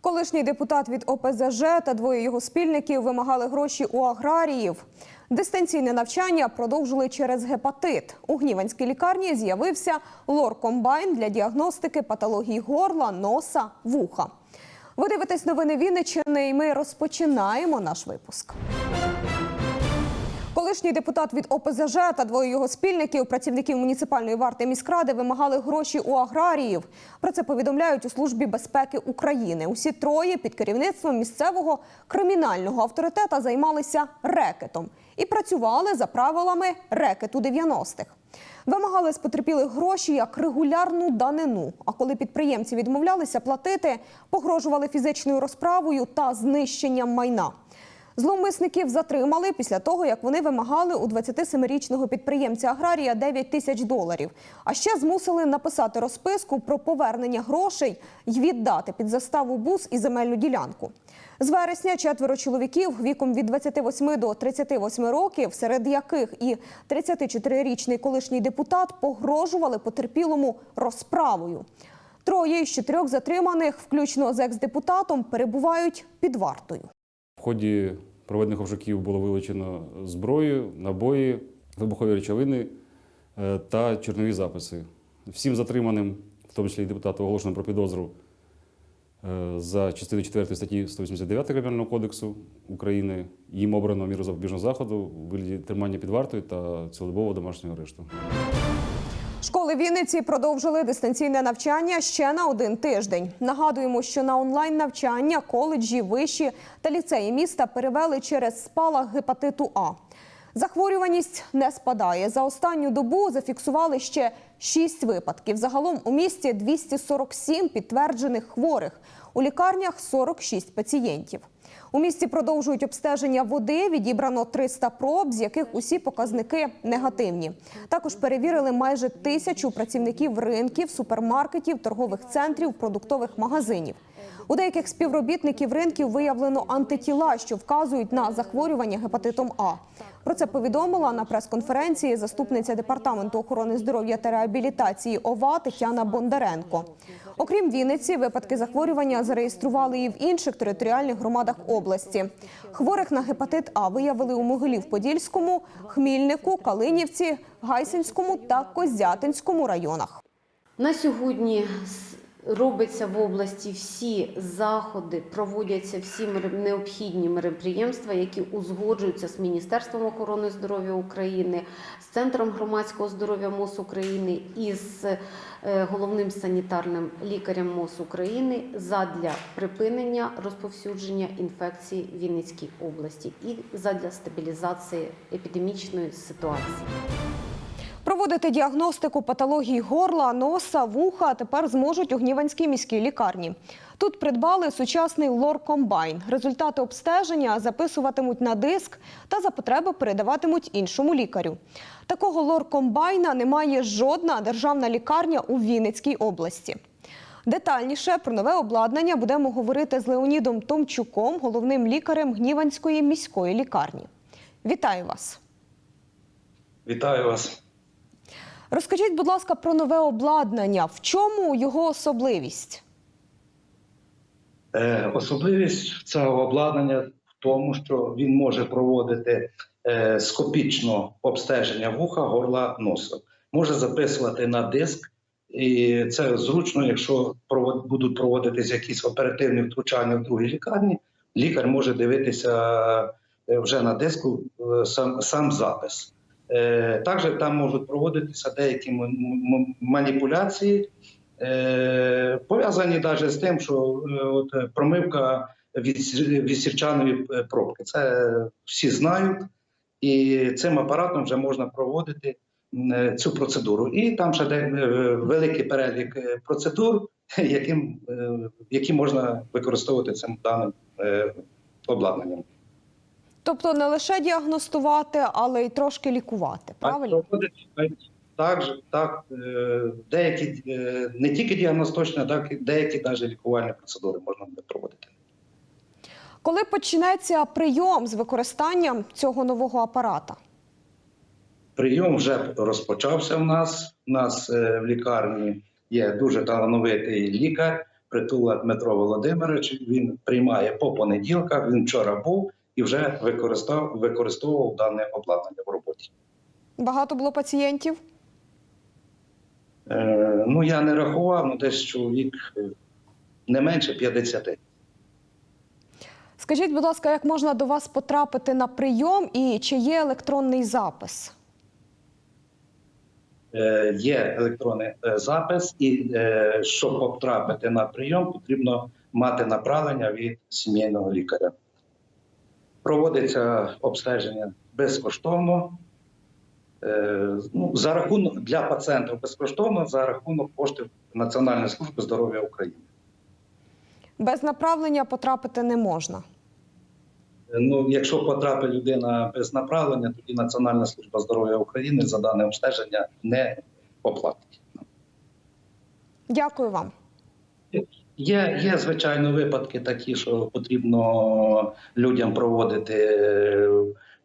Колишній депутат від ОПЗЖ та двоє його спільників вимагали гроші у аграріїв. Дистанційне навчання продовжили через гепатит. У Гніванській лікарні з'явився лор-комбайн для діагностики патологій горла, носа, вуха. Ви дивитесь новини Вінниччини і ми розпочинаємо наш випуск. Колишній депутат від ОПЗЖ та двоє його спільників, працівників муніципальної варти міськради, вимагали гроші у аграріїв. Про це повідомляють у службі безпеки України. Усі троє під керівництвом місцевого кримінального авторитета займалися рекетом і працювали за правилами рекету 90-х. Вимагали з потерпілих гроші як регулярну данину. А коли підприємці відмовлялися платити, погрожували фізичною розправою та знищенням майна. Зловмисників затримали після того, як вони вимагали у 27-річного підприємця аграрія 9 тисяч доларів. А ще змусили написати розписку про повернення грошей й віддати під заставу бус і земельну ділянку. З вересня четверо чоловіків віком від 28 до 38 років, серед яких і 34-річний колишній депутат погрожували потерпілому розправою. Троє із чотирьох затриманих, включно з екс-депутатом, перебувають під вартою. Ході проведених обшуків було вилучено зброю, набої, вибухові речовини е, та чорнові записи. Всім затриманим, в тому числі і депутату, оголошено про підозру е, за частиною 4 статті 189 Кримінального кодексу України. Їм обрано міру запобіжного заходу у вигляді тримання під вартою та цілодобового домашнього арешту. Школи Вінниці продовжили дистанційне навчання ще на один тиждень. Нагадуємо, що на онлайн навчання коледжі, виші та ліцеї міста перевели через спалах гепатиту А. Захворюваність не спадає. За останню добу зафіксували ще 6 випадків. Загалом у місті 247 підтверджених хворих. У лікарнях 46 пацієнтів. У місті продовжують обстеження води. Відібрано 300 проб, з яких усі показники негативні. Також перевірили майже тисячу працівників ринків, супермаркетів, торгових центрів, продуктових магазинів. У деяких співробітників ринків виявлено антитіла, що вказують на захворювання гепатитом А. Про це повідомила на прес-конференції заступниця департаменту охорони здоров'я та реабілітації ОВА Тетяна Бондаренко. Окрім Вінниці, випадки захворювання зареєстрували і в інших територіальних громадах області. Хворих на гепатит А виявили у Могилів-Подільському, Хмільнику, Калинівці, Гайсинському та Козятинському районах. На сьогодні робиться в області всі заходи, проводяться всі необхідні мероприємства, які узгоджуються з Міністерством охорони здоров'я України, з Центром громадського здоров'я МОЗ України і з е, головним санітарним лікарем МОЗ України задля припинення розповсюдження інфекції в Вінницькій області і задля стабілізації епідемічної ситуації. Проводити діагностику патологій горла, носа, вуха тепер зможуть у Гніванській міській лікарні. Тут придбали сучасний лор-комбайн. Результати обстеження записуватимуть на диск та за потреби передаватимуть іншому лікарю. Такого лор-комбайна не має жодна державна лікарня у Вінницькій області. Детальніше про нове обладнання будемо говорити з Леонідом Томчуком, головним лікарем Гніванської міської лікарні. Вітаю вас! Вітаю вас. Розкажіть, будь ласка, про нове обладнання. В чому його особливість? Е, особливість цього обладнання в тому, що він може проводити е, скопічно обстеження вуха, горла, носа. Може записувати на диск, і це зручно, якщо будуть проводитись якісь оперативні втручання в другій лікарні, лікар може дивитися е, вже на диску сам, сам запис. Е, Також там можуть проводитися деякі маніпуляції, е, пов'язані навіть з тим, що е, от, промивка від, сір- сірчаної пробки. Це всі знають, і цим апаратом вже можна проводити цю процедуру. І там ще великий перелік процедур, які можна використовувати цим даним обладнанням. Тобто не лише діагностувати, але й трошки лікувати. Правильно? так, же- так е, деякі е, не тільки діагностичні, а так деякі навіть лікувальні процедури можна буде проводити. Коли почнеться прийом з використанням цього нового апарата? Прийом вже розпочався в нас. У нас е, в лікарні є дуже талановитий лікар, притула Дмитро Володимирович. Він приймає по понеділках. Він вчора був і вже використав, використовував дане обладнання в роботі. Багато було пацієнтів? Е, ну я не рахував, ну десь чоловік е, не менше 50. Скажіть, будь ласка, як можна до вас потрапити на прийом і чи є електронний запис? Е, є електронний е, запис, і е, щоб потрапити на прийом, потрібно мати направлення від сімейного лікаря. Проводиться обстеження безкоштовно. Е, ну, за рахунок для пацієнтів безкоштовно за рахунок коштів Національної служби здоров'я України. Без направлення потрапити не можна. Е, Ну, якщо потрапить людина без направлення, тоді Національна служба здоров'я України за дане обстеження не оплатить. Дякую вам. Є, є звичайно випадки такі, що потрібно людям проводити е,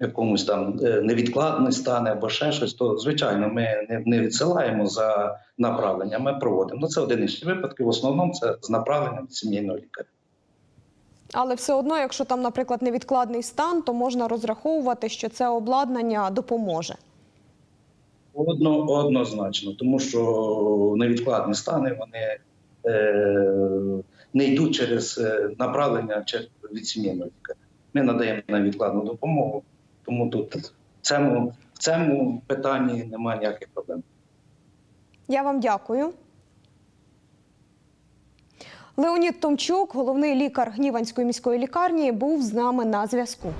якомусь там е, невідкладний стан або ще щось, то звичайно ми не, відсилаємо за направленням, ми проводимо. Ну це одиничні випадки. В основному це з направленням сімейного лікаря. Але все одно, якщо там, наприклад, невідкладний стан, то можна розраховувати, що це обладнання допоможе. Одно, однозначно, тому що невідкладні стани вони не йдуть через е, направлення чер- від сімейного лікаря. Ми надаємо невідкладну допомогу, тому тут в цьому, в цьому питанні немає ніяких проблем. Я вам дякую. Леонід Томчук, головний лікар Гніванської міської лікарні, був з нами на зв'язку.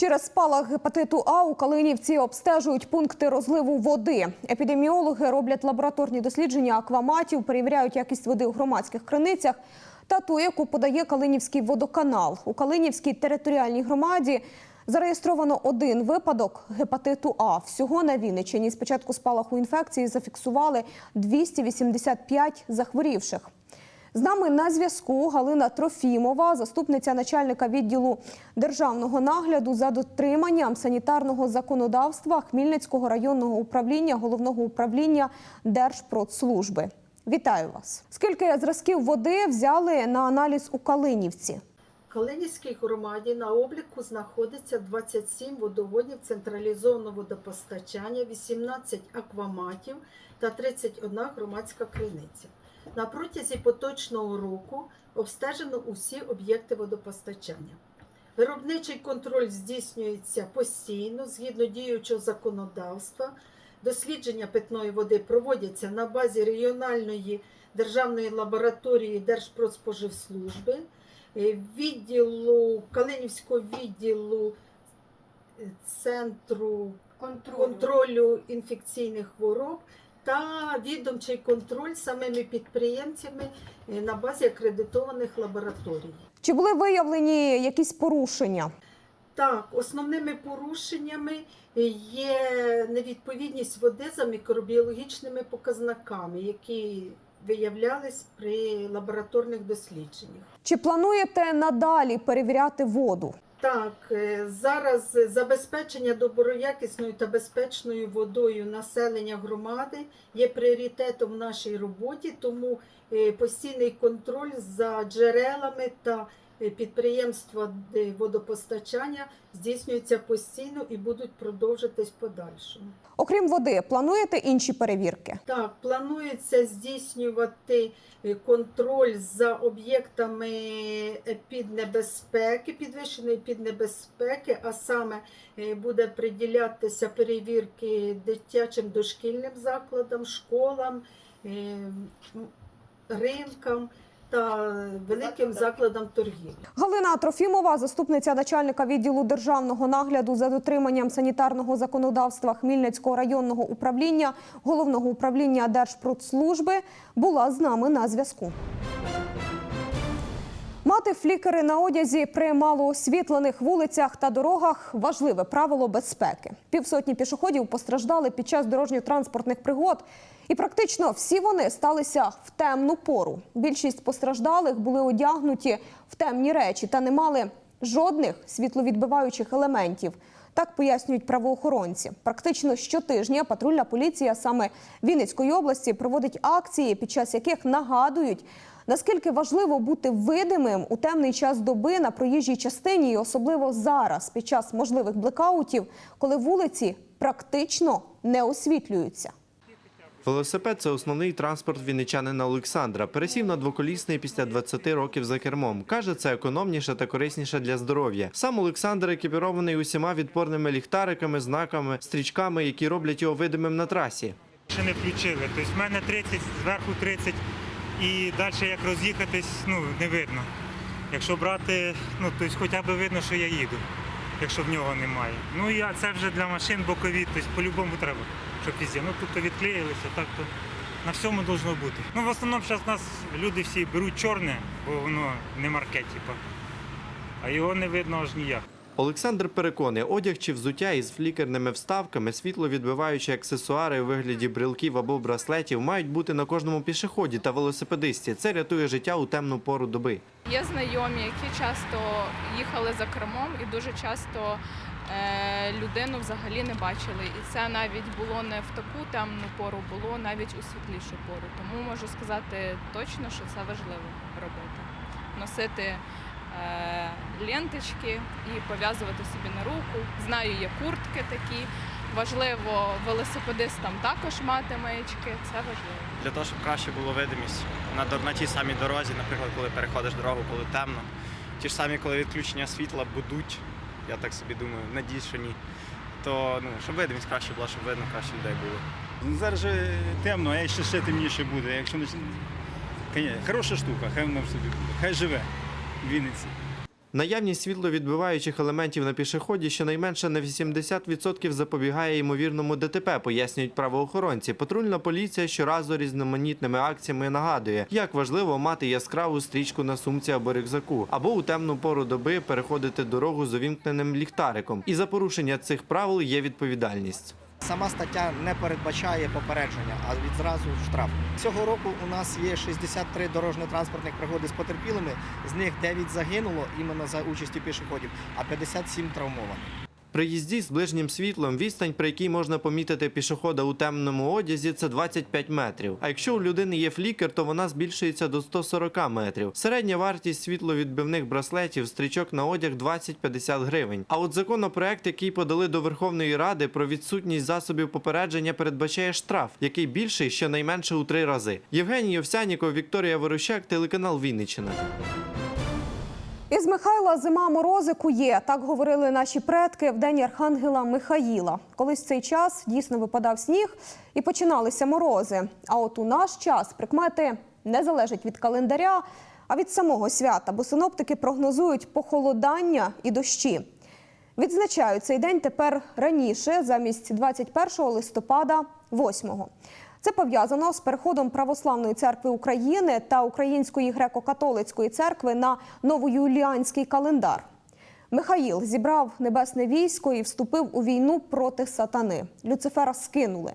Через спалах гепатиту А у Калинівці обстежують пункти розливу води. Епідеміологи роблять лабораторні дослідження акваматів, перевіряють якість води у громадських криницях та ту, яку подає Калинівський водоканал. У Калинівській територіальній громаді зареєстровано один випадок гепатиту А. Всього на Вінниччині з початку спалаху інфекції зафіксували 285 захворівших. З нами на зв'язку Галина Трофімова, заступниця начальника відділу державного нагляду за дотриманням санітарного законодавства Хмільницького районного управління головного управління Держпродслужби. Вітаю вас! Скільки зразків води взяли на аналіз у Калинівці? Калинівській громаді на обліку знаходиться 27 водоводів централізованого водопостачання, 18 акваматів та 31 громадська криниця. На протязі поточного року обстежено усі об'єкти водопостачання. Виробничий контроль здійснюється постійно згідно діючого законодавства. Дослідження питної води проводяться на базі регіональної державної лабораторії Держпродспоживслужби е, відділу Калинівського відділу е, центру контролю інфекційних хвороб та відомчий контроль самими підприємцями е, на базі акредитованих лабораторій. Чи були виявлені якісь порушення? Так, основними порушеннями є невідповідність води за мікробіологічними показниками, які виявлялись при лабораторних дослідженнях. Чи плануєте надалі перевіряти воду? Так, е, зараз забезпечення доброякісною та безпечною водою населення громади є пріоритетом в нашій роботі, тому е, постійний контроль за джерелами та підприємства е, водопостачання здійснюється постійно і будуть продовжитись подальшому. Окрім води, плануєте інші перевірки? Так, планується здійснювати е, контроль за об'єктами піднебезпеки, підвищеної піднебезпеки, а саме е, буде приділятися перевірки дитячим дошкільним закладам, школам, е, ринкам та великим закладам торгівлі. Галина Трофімова, заступниця начальника відділу державного нагляду за дотриманням санітарного законодавства Хмільницького районного управління головного управління Держпродслужби, була з нами на зв'язку. Мати флікери на одязі при малоосвітлених вулицях та дорогах важливе правило безпеки. Півсотні пішоходів постраждали під час дорожньо-транспортних пригод, і практично всі вони сталися в темну пору. Більшість постраждалих були одягнуті в темні речі та не мали жодних світловідбиваючих елементів. Так пояснюють правоохоронці. Практично щотижня патрульна поліція саме Вінницької області проводить акції, під час яких нагадують, наскільки важливо бути видимим у темний час доби на проїжджій частині, і особливо зараз, під час можливих блекаутів, коли вулиці практично не освітлюються. Велосипед це основний транспорт вінничанина Олександра. Пересів на двоколісний після 20 років за кермом. Каже, це економніше та корисніше для здоров'я. Сам Олександр екіпірований усіма відпорними ліхтариками, знаками, стрічками, які роблять його видимим на трасі. Ще не включили. Тобто в мене 30, зверху 30 і далі як роз'їхатись, ну, не видно. Якщо брати, ну, тобто хоча б видно, що я їду, якщо в нього немає. Ну і це вже для машин бокові, тобто по-любому треба, щоб везде. Ну тут відклеїлися, так то на всьому повинно бути. Ну в основному зараз нас люди всі беруть чорне, бо воно не марке, типу. А його не видно аж ніяк. Олександр переконує, одяг чи взуття із флікерними вставками, світловідбиваючі аксесуари у вигляді брелків або браслетів мають бути на кожному пішоході та велосипедисті. Це рятує життя у темну пору доби. Є знайомі, які часто їхали за кермом і дуже часто е, людину взагалі не бачили. І це навіть було не в таку темну пору, було навіть у світлішу пору. Тому можу сказати точно, що це важливо робити. Носити ленточки і пов'язувати собі на руку. Знаю, є куртки такі. Важливо велосипедистам також мати маячки. Це важливо. для того, щоб краще було видимість на, на тій самій дорозі, наприклад, коли переходиш дорогу, коли темно. Ті ж самі, коли відключення світла будуть, я так собі думаю, надіюсь, що ні. То ну, щоб видимість краще була, щоб видно краще людей було. Ну, Зараз же темно, а ще ще темніше буде. Якщо не хороша штука, хай вона в собі буде. Хай живе Вінниці. Наявність світловідбиваючих елементів на пішоході щонайменше на 80% запобігає ймовірному ДТП, пояснюють правоохоронці. Патрульна поліція щоразу різноманітними акціями нагадує, як важливо мати яскраву стрічку на сумці або рюкзаку, або у темну пору доби переходити дорогу з увімкненим ліхтариком. І за порушення цих правил є відповідальність. Сама стаття не передбачає попередження, а відразу штраф. Цього року у нас є 63 дорожньо-транспортних пригоди з потерпілими. З них 9 загинуло іменно за участі пішоходів, а 57 травмовані. При їзді з ближнім світлом відстань, при якій можна помітити пішохода у темному одязі, це 25 метрів. А якщо у людини є флікер, то вона збільшується до 140 метрів. Середня вартість світловідбивних браслетів, стрічок на одяг 20-50 гривень. А от законопроект, який подали до Верховної Ради про відсутність засобів попередження, передбачає штраф, який більший щонайменше у три рази. Євгеній Овсяніков, Вікторія Ворощак, телеканал Вінниччина. Із Михайла зима морози кує. Так говорили наші предки в день архангела Михаїла. Колись цей час дійсно випадав сніг і починалися морози. А от у наш час прикмети не залежать від календаря, а від самого свята, бо синоптики прогнозують похолодання і дощі. Відзначають цей день тепер раніше, замість 21 листопада, 8-го. Це пов'язано з переходом Православної церкви України та Української греко-католицької церкви на новоюліанський календар. Михаїл зібрав небесне військо і вступив у війну проти сатани. Люцифера скинули.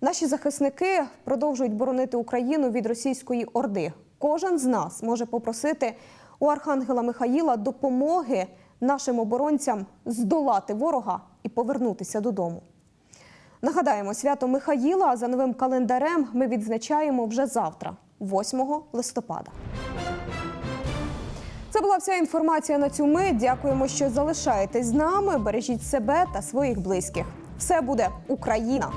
Наші захисники продовжують боронити Україну від російської орди. Кожен з нас може попросити у архангела Михаїла допомоги нашим оборонцям здолати ворога і повернутися додому. Нагадаємо, свято Михаїла за новим календарем ми відзначаємо вже завтра, 8 листопада. Це була вся інформація на цю мить. Дякуємо, що залишаєтесь з нами. Бережіть себе та своїх близьких. Все буде Україна!